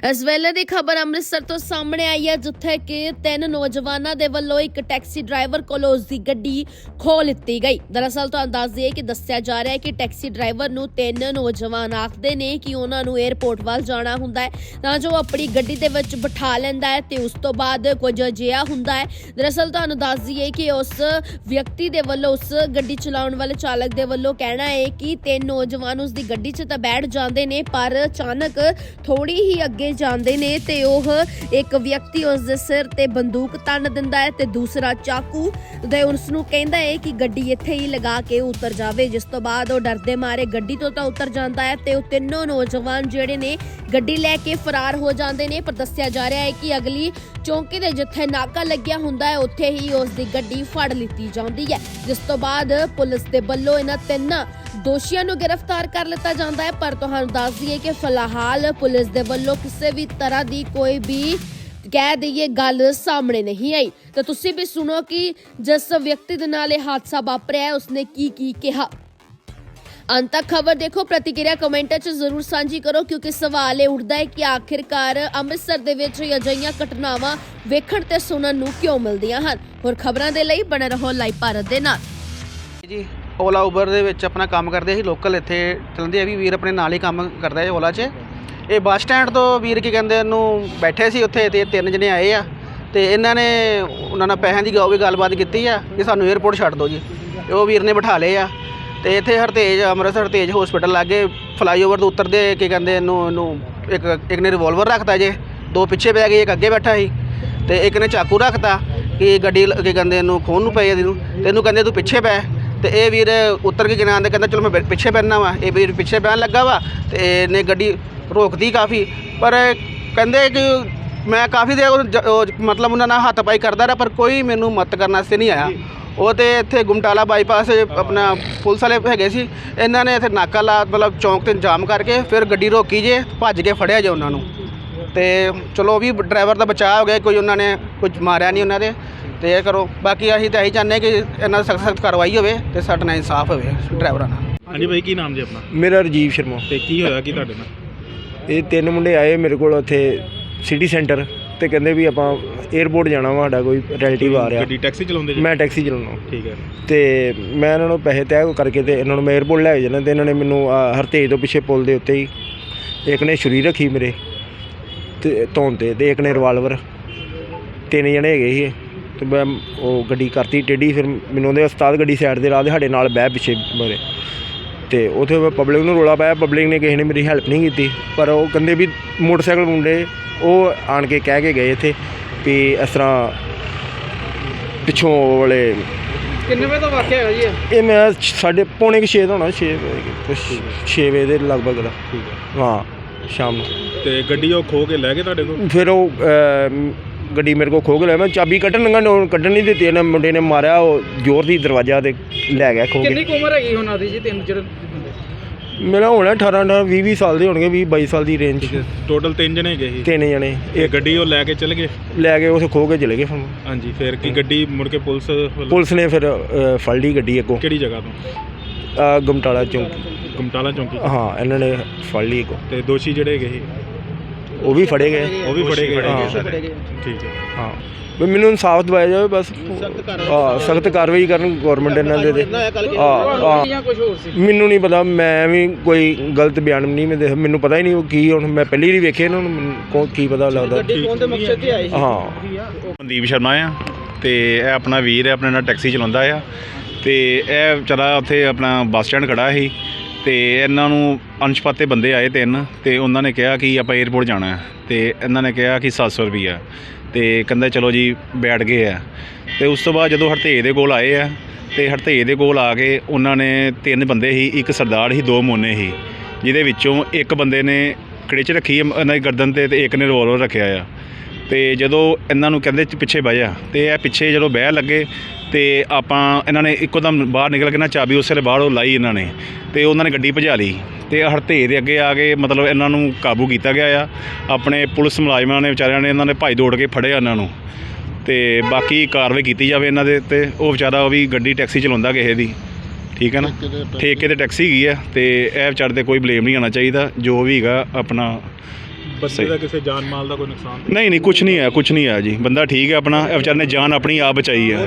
ਇਸ ਵੇਲੇ ਦੀ ਖਬਰ ਅੰਮ੍ਰਿਤਸਰ ਤੋਂ ਸਾਹਮਣੇ ਆਈ ਹੈ, ਜਿੱਥੇ ਕਿ ਤਿੰਨ ਨੌਜਵਾਨਾਂ ਦੇ ਵੱਲੋਂ ਇੱਕ ਟੈਕਸੀ ਡਰਾਈਵਰ ਕੋਲੋਂ ਉਸ ਦੀ ਗੱਡੀ ਖੋ ਲਿੱਤੀ ਗਈ। ਦਰਅਸਲ ਤੁਹਾਨੂੰ ਦੱਸ ਦਈਏ ਕਿ ਦੱਸਿਆ ਜਾ ਰਿਹਾ ਹੈ ਕਿ ਟੈਕਸੀ ਡਰਾਈਵਰ ਨੂੰ ਤਿੰਨ ਨੌਜਵਾਨ ਆਖਦੇ ਨੇ ਕਿ ਉਹਨਾਂ ਨੂੰ 에ਅਰਪੋਰਟ ਵੱਲ ਜਾਣਾ ਹੁੰਦਾ ਹੈ, ਤਾਂ ਜੋ ਆਪਣੀ ਗੱਡੀ ਦੇ ਵਿੱਚ ਬਿਠਾ ਲੈਂਦਾ ਹੈ ਤੇ ਉਸ ਤੋਂ ਬਾਅਦ ਕੁਝ ਅਜਿਹਾ ਹੁੰਦਾ ਹੈ। ਦਰਅਸਲ ਤੁਹਾਨੂੰ ਦੱਸ ਦਈਏ ਕਿ ਉਸ ਵਿਅਕਤੀ ਦੇ ਵੱਲੋਂ, ਉਸ ਗੱਡੀ ਚਲਾਉਣ ਵਾਲੇ ਚਾਲਕ ਦੇ ਵੱਲੋਂ ਕਹਿਣਾ ਹੈ ਕਿ ਤਿੰਨ ਨੌਜਵਾਨ ਉਸ ਦੀ ਗੱਡੀ 'ਚ ਤਾਂ ਬੈਠ ਜਾਂਦੇ ਨੇ, ਪਰ ਅਚਾਨਕ ਥੋੜੀ ਹੀ ਅੱਗੇ ਜਾਂਦੇ ਨੇ ਤੇ ਉਹ ਇੱਕ ਵਿਅਕਤੀ ਉਸ ਦੇ ਸਿਰ ਤੇ ਬੰਦੂਕ ਤੰਨ ਦਿੰਦਾ ਹੈ ਤੇ ਦੂਸਰਾ ਚਾਕੂ ਦੇ ਉਸ ਨੂੰ ਕਹਿੰਦਾ ਹੈ ਕਿ ਗੱਡੀ ਇੱਥੇ ਹੀ ਲਗਾ ਕੇ ਉਤਰ ਜਾਵੇ। ਜਿਸ ਤੋਂ ਬਾਅਦ ਉਹ ਡਰਦੇ ਮਾਰੇ, ਗੱਡੀ ਤੋਂ ਤਾਂ ਉਤਰ ਜਾਂਦਾ ਹੈ ਤੇ ਉਹ ਤਿੰਨੋਂ ਨੌਜਵਾਨ ਜਿਹੜੇ ਨੇ ਗੱਡੀ ਲੈ ਕੇ ਫਰਾਰ ਹੋ ਜਾਂਦੇ ਨੇ। ਪਰ ਦੱਸਿਆ ਜਾ ਰਿਹਾ ਹੈ ਕਿ ਅਗਲੀ ਚੌਂਕੀ ਦੇ ਜਿੱਥੇ ਨਾਕਾ ਲੱਗਿਆ ਹੁੰਦਾ ਹੈ, ਉੱਥੇ ਹੀ ਉਸ ਦੀ ਗੱਡੀ ਫੜ ਲਿੱਤੀ ਜਾਂਦੀ ਹੈ। ਜਿਸ ਤੋਂ ਬਾਅਦ ਪੁਲਿਸ ਦੇ ਵੱਲੋਂ ਇਹਨਾਂ ਤਿੰਨਾਂ ਦੋਸ਼ੀਆਂ ਨੂੰ ਗ੍ਰਿਫਤਾਰ ਕਰ ਲਿੱਤਾ ਜਾਂਦਾ ਹੈ, ਪਰ ਤੁਹਾਨੂੰ ਦੱਸ ਦਈਏ ਕਿ ਫਿਲਹਾਲ ਪੁਲਿਸ ਦੇ ਵੱਲੋਂ ਕਿਸੇ ਵੀ ਤਰ੍ਹਾਂ ਦੀ ਕੋਈ ਵੀ ਕਹਿ ਦਈਏ ਗੱਲ ਸਾਹਮਣੇ ਨਹੀਂ ਆਈ। ਤਾਂ ਤੁਸੀਂ ਵੀ ਸੁਣੋ ਕਿ ਜਿਸ ਵਿਅਕਤੀ ਦੇ ਨਾਲ ਇਹ ਹਾਦਸਾ ਵਾਪਰਿਆ ਹੈ, ਉਸਨੇ ਕੀ ਕੀ ਕਿਹਾ। ਅੰਤ ਤੱਕ ਖਬਰ ਦੇਖੋ, ਪ੍ਰਤੀਕਿਰਿਆ ਕਮੈਂਟਾਂ 'ਚ ਜ਼ਰੂਰ ਸਾਂਝੀ ਕਰੋ, ਕਿਉਂਕਿ ਸਵਾਲ ਇਹ ਉੱਠਦਾ ਹੈ ਕਿ ਆਖਿਰਕਾਰ ਅੰਮ੍ਰਿਤਸਰ ਦੇ ਵਿੱਚ ਅਜਿਹੀਆਂ ਘਟਨਾਵਾਂ ਵੇਖਣ ਤੇ ਸੁਣਨ ਨੂੰ ਕਿਉਂ ਮਿਲਦੀਆਂ ਹਨ। ਹੋਰ ਖਬਰਾਂ ਦੇ ਲਈ ਬਣੇ ਰਹੋ ਲਾਈਵ ਭਾਰਤ ਦੇ ਨਾਲ। ਜੀ ਓਲਾ ਉਬਰ ਦੇ ਵਿੱਚ ਆਪਣਾ ਕੰਮ ਕਰਦੇ ਸੀ ਲੋਕਲ ਇੱਥੇ ਚੱਲਦੇ ਆ ਵੀ ਵੀਰ ਆਪਣੇ ਨਾਲ ਹੀ ਕੰਮ ਕਰਦਾ ਹੈ ਓਲਾ 'ਚ। ਇਹ ਬੱਸ ਸਟੈਂਡ ਤੋਂ ਵੀਰ ਕੀ ਕਹਿੰਦੇ ਇਹਨੂੰ ਬੈਠੇ ਸੀ ਉੱਥੇ ਤੇ ਤਿੰਨ ਜਣੇ ਆਏ ਆ। ਤੇ ਇਹਨਾਂ ਨੇ ਉਹਨਾਂ ਨਾਲ ਪੈਸਿਆਂ ਦੀ ਗਾਉ ਗੱਲਬਾਤ ਕੀਤੀ ਆ ਕਿ ਸਾਨੂੰ 에ਅਰਪੋਰਟ ਛੱਡ ਦਿਓ ਜੀ। ਤੇ ਉਹ ਵੀਰ ਨੇ ਬਿਠਾ ਲਏ ਆ। ਤੇ ਇੱਥੇ ਹਰਤੇਜ, ਅੰਮ੍ਰਿਤਸਰ ਤੇਜ ਹਸਪੀਟਲ ਲਾਗੇ ਫਲਾਈਓਵਰ ਤੋਂ ਉਤਰਦੇ ਕੀ ਕਹਿੰਦੇ ਇਹਨੂੰ ਇਹਨੂੰ ਇੱਕ ਇੱਕ ਨੇ ਰਿਵੋਲਵਰ ਰੱਖਤਾ ਜੇ, ਦੋ ਪਿੱਛੇ ਪੈ ਗਏ, ਇੱਕ ਅੱਗੇ ਬੈਠਾ ਸੀ। ਤੇ ਇੱਕ ਨੇ ਚਾਕੂ ਰੱਖਤਾ ਕਿ ਗੱਡੀ ਕੀ ਕਹਿੰਦੇ ਇਹਨੂੰ ਖੋਣ ਨੂੰ ਪਏ ਇਹਨੂੰ। ਤੇ ਇਹਨੂੰ ਕਹਿੰਦੇ ਤੂੰ ਪਿੱਛੇ ਬੈ ਤੇ ਇਹ ਵੀਰ ਉੱਤਰ ਕੇ ਗਿਨਾਨ ਦੇ ਕਹਿੰਦਾ ਚਲੋ ਮੈਂ ਪਿੱਛੇ ਬੈਠਣਾ ਵਾ। ਇਹ ਵੀਰ ਪਿੱਛੇ ਬਹਿਣ ਲੱਗਾ ਵਾ ਤੇ ਇਹਨੇ ਗੱਡੀ ਰੋਕਦੀ ਕਾਫੀ। ਪਰ ਕਹਿੰਦੇ ਕਿ ਮੈਂ ਕਾਫੀ ਦੇਰ ਉਹ ਜ- ਮਤਲਬ ਉਹਨਾਂ ਨਾਲ ਹੱਥ ਪਾਈ ਕਰਦਾ ਰਿਹਾ, ਪਰ ਕੋਈ ਮੈਨੂੰ ਮਤ ਕਰਨ ਵਾਸਤੇ ਨਹੀਂ ਆਇਆ। ਉਹ ਤੇ ਇੱਥੇ ਗੁਮਟਾਲਾ ਬਾਈਪਾਸ ਆਪਣਾ ਪੁਲਿਸ ਵਾਲੇ ਹੈਗੇ ਸੀ। ਇਹਨਾਂ ਨੇ ਇੱਥੇ ਨਾਕਾ ਲਾ, ਮਤਲਬ ਚੌਂਕ ਤੇ ਜਾਮ ਕਰਕੇ ਫਿਰ ਗੱਡੀ ਰੋਕੀ ਜੇ, ਭੱਜ ਕੇ ਫੜਿਆ ਜੇ ਉਹਨਾਂ ਨੂੰ। ਤੇ ਚਲੋ ਉਹ ਵੀ ਡਰਾਈਵਰ ਦਾ ਬਚਾਅ ਹੋ ਗਿਆ, ਕੋਈ ਉਹਨਾਂ ਨੇ ਕੁਝ ਮਾਰਿਆ ਨਹੀਂ ਉਹਨਾਂ ਦੇ। ਤੇ ਇਹ ਕਰੋ। ਬਾਕੀ ਅਸੀਂ ਤਾਂ ਇਹੀ ਚਾਹੁੰਦੇ ਹਾਂ ਕਿ ਇਹਨਾਂ ਸਖਤ ਸਖਤ ਕਾਰਵਾਈ ਹੋਵੇ ਤੇ ਸਾਡੇ ਨਾਲ ਇਨਸਾਫ ਹੋਵੇ ਡਰਾਈਵਰਾਂ ਨਾਲ। ਹਾਂਜੀ ਭਾਈ ਕੀ ਨਾਮ ਜੀ ਆਪਣਾ? ਮੇਰਾ ਰਜੀਵ ਸ਼ਰਮਾ। ਤੇ ਕੀ ਹੋਇਆ ਕੀ ਤੁਹਾਡੇ ਨਾਲ? ਇਹ ਤਿੰਨ ਮੁੰਡੇ ਆਏ ਮੇਰੇ ਕੋਲ ਉੱਥੇ ਸਿਟੀ ਸੈਂਟਰ ਤੇ ਕਹਿੰਦੇ ਵੀ ਆਪਾਂ 에ਅਰਪੋਰਟ ਜਾਣਾ ਵਾ ਸਾਡਾ ਕੋਈ ਰਿਲੇਟਿਵ ਆ ਰਿਹਾ। ਗੱਡੀ ਟੈਕਸੀ ਚਲਾਉਂਦੇ ਜੀ? ਮੈਂ ਟੈਕਸੀ ਚਲਾਉਣਾ ਠੀਕ ਹੈ। ਤੇ ਮੈਂ ਇਹਨਾਂ ਨੂੰ ਪੈਸੇ ਤੈਅ ਕਰਕੇ ਤੇ ਇਹਨਾਂ ਨੂੰ ਮੈਂ 에ਅਰਪੋਰਟ ਲੈ ਕੇ ਜਾਣਾ ਤੇ ਇਹਨਾਂ ਨੇ ਮੈਨੂੰ ਆਹ ਹਰਤੇਜ ਤੋਂ ਪਿੱਛੇ ਪੁਲ ਦੇ ਉੱਤੇ ਹੀ ਇੱਕ ਨੇ ਛੁਰੀ ਰੱਖੀ ਮੇਰੇ ਤੇ ਧੌਣ ਤੇ ਤੇ ਇੱਕ ਨੇ ਰਿਵਾਲਵਰ ਤਿੰਨ ਜਣੇ ਹੈਗੇ ਸੀ ਤੇ ਮੈਂ ਉਹ ਗੱਡੀ ਕਰਤੀ ਟੇਢੀ ਫਿਰ ਮੈਨੂੰ ਉਹਦੇ ਉਸਤਾਦ ਗੱਡੀ ਸਾਈਡ ਤੇ ਲਾ ਦੇ ਸਾਡੇ ਨਾਲ ਬਹਿ ਪਿੱਛੇ ਮੇਰੇ। ਤੇ ਉਥੇ ਮੈਂ ਪਬਲਿਕ ਨੂੰ ਰੋਲਾ ਪਾਇਆ ਪਬਲਿਕ ਨੇ ਕਿਸੇ ਨੇ ਮੇਰੀ ਹੈਲਪ ਨਹੀਂ ਕੀਤੀ। ਪਰ ਉਹ ਕਹਿੰਦੇ ਵੀ ਮੋਟਰਸਾਈਕਲ ਮੁੰਡੇ ਉਹ ਆਣ ਕੇ ਕਹਿ ਕੇ ਗਏ ਇੱਥੇ ਵੀ ਇਸ ਤਰ੍ਹਾਂ ਪਿੱਛੋਂ ਵਾਲੇ ਕਿੰਨੇ ਵਜੇ ਦਾ ਵਾਕਿਆ ਹੋਇਆ ਜੀ ਇਹ? ਮੈਂ ਸਾਡੇ ਪੌਣੇ ਕੁ ਛੇ ਦਾ ਹੋਣਾ 6 ਵਜੇ 6 ਵਜੇ ਦੇ ਲਗਭਗ ਦਾ। ਠੀਕ ਹੈ। ਹਾਂ ਸ਼ਾਮ ਨੂੰ। ਤੇ ਗੱਡੀ ਉਹ ਖੋ ਕੇ ਲੈ ਗਏ ਤੁਹਾਡੇ ਕੋਲ? ਫਿਰ ਉਹ ਅਮ, ਗੱਡੀ ਮੇਰੇ ਕੋਲ ਖੋ ਕੇ ਲਿਆ ਮੈਂ ਚਾਬੀ ਕੱਢਣ ਲੰਗਾ ਨੂੰ ਕੱਢਣ ਨਹੀਂ ਦਿੱਤੀ। ਇਹਨੇ ਮੁੰਡੇ ਨੇ ਮਾਰਿਆ ਉਹ ਜ਼ੋਰ ਦੀ ਦਰਵਾਜ਼ਾ ਤੇ ਲੈ ਗਿਆ ਖੋ ਕੇ। ਕੁ ਉਮਰ ਹੈਗੀ ਉਹਨਾਂ ਦੀ ਜੀ ਤਿੰਨ ਜਿਹੜੇ ਮੇਰਾ ਹੋਣਾ 18 18 20 20 ਸਾਲ ਦੇ ਹੋਣਗੇ 20 22 ਸਾਲ ਦੀ ਰੇਂਜ ਟੋਟਲ ਤਿੰਨ ਜਣੇ ਗਏ ਸੀ। ਤਿੰਨ ਜਣੇ। ਇਹ ਗੱਡੀ ਉਹ ਲੈ ਕੇ ਚਲੇ ਗਏ? ਲੈ ਕੇ ਉਥੇ ਖੋ ਕੇ ਚਲੇ ਗਏ ਫਿਰ ਹਾਂਜੀ ਫਿਰ ਕੀ ਗੱਡੀ ਮੁੜ ਕੇ ਪੁਲਿਸ ਵੱਲੋਂ- ਪੁਲਿਸ ਨੇ ਫਿਰ ਅ, ਫੜ ਲਈ ਗੱਡੀ ਅੱਗੋਂ। ਕਿਹੜੀ ਜਗ੍ਹਾ ਤੋਂ? ਅ, ਗਮਟਾਲਾ ਚੌਂਕ। ਗਮਟਾਲਾ ਚੌਂਕੀ। ਹਾਂ ਇਹਨਾਂ ਨੇ ਫੜ ਲਈ ਅੱਗੋਂ। ਤੇ ਦੋਸ਼ੀ ਜਿਹੜੇ ਗਏ ਸੀ? ਉਹ ਵੀ ਫੜੇ ਗਏ। ਉਹ ਵੀ ਫੜੇ ਗਏ। ਹਾਂ। ਠੀਕ ਹੈ। ਹਾਂ। ਵੀ ਮੈਨੂੰ ਇਨਸਾਫ ਦਿਵਾਇਆ ਜਾਵੇ ਬਸ ਹਾਂ। ਸਖਤ ਕਾਰਵਾਈ ਕਰਨ ਗਵਰਨਮੈਂਟ ਇਹਨਾਂ ਦੇ ਤੇ। ਹਾਂ ਹਾਂ। ਕੁਝ ਹੋਰ ਸੀ? ਮੈਨੂੰ ਨਹੀਂ ਪਤਾ ਮੈਂ ਵੀ ਕੋਈ ਗਲਤ ਬਿਆਨ ਨਹੀਂ ਮੈਂ ਦੇ- ਮੈਨੂੰ ਪਤਾ ਹੀ ਨਹੀਂ ਉਹ ਕੀ ਹੁਣ ਮੈਂ ਪਹਿਲੀ ਵਾਰੀ ਵੇਖੇ ਇਹਨਾਂ ਨੂੰ ਮੈਨੂੰ ਕੌਣ- ਕੀ ਪਤਾ ਲੱਗਦਾ। ਗੱਡੀ ਕੋਣ ਦੇ ਮਕਸਦ ਤੇ ਆਈ ਹਾਂ। ਮਨਦੀਪ ਸ਼ਰਮਾ ਆ ਤੇ ਇਹ ਆਪਣਾ ਵੀਰ ਹੈ ਆਪਣੇ ਨਾਲ ਟੈਕਸੀ ਚਲਾਉਂਦਾ ਆ ਤੇ ਇਹ ਵਿਚਾਰਾ ਉੱਥੇ ਆਪਣਾ ਬੱਸ ਸਟੈਂਡ ਖੜਾ ਸੀ ਤੇ ਇਹਨਾਂ ਨੂੰ ਅਣਛਪਾਤੇ ਬੰਦੇ ਆਏ ਤਿੰਨ ਤੇ ਉਹਨਾਂ ਨੇ ਕਿਹਾ ਕਿ ਆਪਾਂ 에ਅਰਪੋਰਟ ਜਾਣਾ ਹੈ ਤੇ ਇਹਨਾਂ ਨੇ ਕਿਹਾ ਕਿ 700 ਰੁਪਈਆ ਤੇ ਕਹਿੰਦਾ ਚਲੋ ਜੀ ਬੈਠ ਗਏ ਆ। ਤੇ ਉਸ ਤੋਂ ਬਾਅਦ ਜਦੋਂ ਹਰਤੇਜ ਦੇ ਕੋਲ ਆਏ ਆ ਤੇ ਹਰਤੇਜ ਦੇ ਕੋਲ ਆ ਕੇ ਉਹਨਾਂ ਨੇ ਤਿੰਨ ਬੰਦੇ ਹੀ, ਇੱਕ ਸਰਦਾਰ ਹੀ, ਦੋ ਮੋਨੇ ਸੀ ਜਿਹਦੇ ਵਿੱਚੋਂ ਇੱਕ ਬੰਦੇ ਨੇ ਕੜਿਚ ਰੱਖੀ ਇਹਨਾਂ ਦੀ ਗਰਦਨ ਤੇ ਤੇ ਇੱਕ ਨੇ ਰਿਵੋਲਵਰ ਰੱਖਿਆ ਆ। ਤੇ ਜਦੋਂ ਇਹਨਾਂ ਨੂੰ ਕਹਿੰਦੇ ਪਿੱਛੇ ਬਹਿ ਜਾ ਤੇ ਇਹ ਪਿੱਛੇ ਜਦੋਂ ਬਹਿ ਲੱਗੇ ਤੇ ਆਪਾਂ ਇਹਨਾਂ ਨੇ ਇੱਕੋ ਦਮ ਬਾਹਰ ਨਿਕਲ ਕੇ ਨਾ ਚਾਬੀ ਉਸੇ ਵੇਲੇ ਬਾਹਰੋਂ ਲਾਈ ਇਹਨਾਂ ਨੇ ਤੇ ਉਹਨਾਂ ਨੇ ਗੱਡੀ ਭਜਾ ਲਈ ਤੇ ਹਰਤੇਜ ਦੇ ਅੱਗੇ ਆ ਕੇ ਮਤਲਬ ਇਹਨਾਂ ਨੂੰ ਕਾਬੂ ਕੀਤਾ ਗਿਆ ਆ। ਆਪਣੇ ਪੁਲਿਸ ਮੁਲਾਜ਼ਮਾਂ ਨੇ ਵਿਚਾਰਿਆਂ ਨੇ ਇਹਨਾਂ ਨੇ ਭੱਜ ਦੌੜ ਕੇ ਫੜਿਆ ਇਹਨਾਂ ਨੂੰ ਤੇ ਬਾਕੀ ਕਾਰਵਾਈ ਕੀਤੀ ਜਾਵੇ ਇਹਨਾਂ ਦੇ ਤੇ ਉਹ ਵਿਚਾਰਾ ਉਹ ਵੀ ਗੱਡੀ ਟੈਕਸੀ ਚਲਾਉਂਦਾ ਕਿਸੇ ਦੀ ਠੀਕ ਹੈ ਨਾ? ਠੇਕੇ ਤੇ ਟੈਕਸੀ। ਹੈਗੀ ਆ ਤੇ ਇਹ ਵਿਚਾਰੇ ਤੇ ਕੋਈ ਬਲੇਮ ਨਹੀਂ ਆਉਣਾ ਚਾਹੀਦਾ ਜੋ ਵੀ ਹੈਗਾ ਆਪਣਾ ਬੰਦੇ ਸਹੀ। ਦਾ ਕਿਸੇ ਜਾਨ ਮਾਲ ਦਾ ਕੋਈ ਨੁਕਸਾਨ ਨਹੀਂ ਨਹੀਂ ਕੁਝ ਨਹੀਂ ਹੈ ਕੁਝ ਨਹੀਂ ਹੈ ਜੀ। ਬੰਦਾ ਠੀਕ ਹੈ ਆਪਣਾ ਇਹ ਵਿਚਾਰੇ ਨੇ ਜਾਨ ਆਪਣੀ ਆਪ ਬਚਾਈ ਹੈ।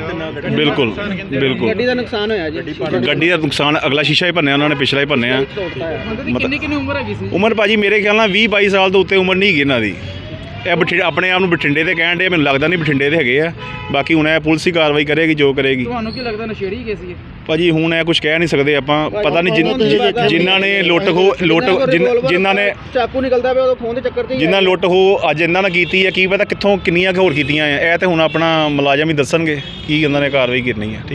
ਬਿਲਕੁਲ ਬਿਲਕੁਲ। ਗੱਡੀ ਦਾ ਨੁਕਸਾਨ ਹੋਇਆ ਜੀ। ਗੱਡੀ ਦਾ ਨੁਕਸਾਨ ਅਗਲਾ ਸ਼ੀਸ਼ਾ ਹੀ ਭੰਨਿਆ ਉਹਨਾਂ ਨੇ ਪਿਛਲਾ ਹੀ ਭੰਨਿਆ। ਕਿੰਨੀ ਕਿੰਨੀ ਉਮਰ ਹੈਗੀ ਸੀ? ਉਮਰ ਭਾਜੀ ਮੇਰੇ ਖਿਆਲ ਨਾਲ 20 22 ਸਾਲ ਤੋਂ ਉੱਤੇ ਉਮਰ ਨਹੀਂ ਹੈਗੀ ਇਹਨਾਂ ਦੀ। ਇਹ ਬਠਿੰਡੇ ਆਪਣੇ ਆਪ ਨੂੰ ਬਠਿੰਡੇ ਦੇ ਕਹਿਣ ਦੇ ਮੈਨੂੰ ਲੱਗਦਾ ਨਹੀਂ ਬਠਿੰਡੇ ਦੇ ਹੈਗੇ ਆ। ਬਾਕੀ ਹੁਣ ਇਹ ਪੁਲਿਸ ਹੀ ਕਾਰਵਾਈ ਕਰੇਗੀ ਜੋ ਕਰੇਗੀ। ਤੁਹਾਨੂੰ ਕੀ ਲੱਗਦਾ ਨਸ਼ੇੜੀ ਕੇਸ ਸੀ ਇਹ? ਭਾਜੀ ਹੁਣ ਇਹ ਕੁਝ ਕਹਿ ਨਹੀਂ ਸਕਦੇ ਆਪਾਂ। ਪਤਾ ਨਹੀਂ ਜਿਨ- ਜਿਨ੍ਹਾਂ ਨੇ ਲੁੱਟ ਖੋ ਲੁੱਟ ਜਿਨ- ਜਿਨ੍ਹਾਂ ਨੇ ਚਾਕੂ ਨਿਕਲਦਾ ਪਿਆ ਉਹ ਫੋਨ ਦੇ ਚੱਕਰ 'ਚ ਹੀ ਜਿਨ੍ਹਾਂ ਲੁੱਟ ਹੋ ਅੱਜ ਇਹਨਾਂ ਨੇ ਕੀਤੀ ਹੈ ਕੀ ਪਤਾ ਕਿੱਥੋਂ ਕਿੰਨੀਆਂ ਕੁ ਹੋਰ ਕੀਤੀਆਂ ਆ। ਇਹ ਤੇ ਹੁਣ ਆਪਣਾ ਮੁਲਾਜ਼ਮ ਹੀ ਦੱਸਣਗੇ ਕੀ ਉਹਨਾਂ ਨੇ ਕਾਰਵਾਈ ਕਰਨੀ ਹੈ ਠੀਕ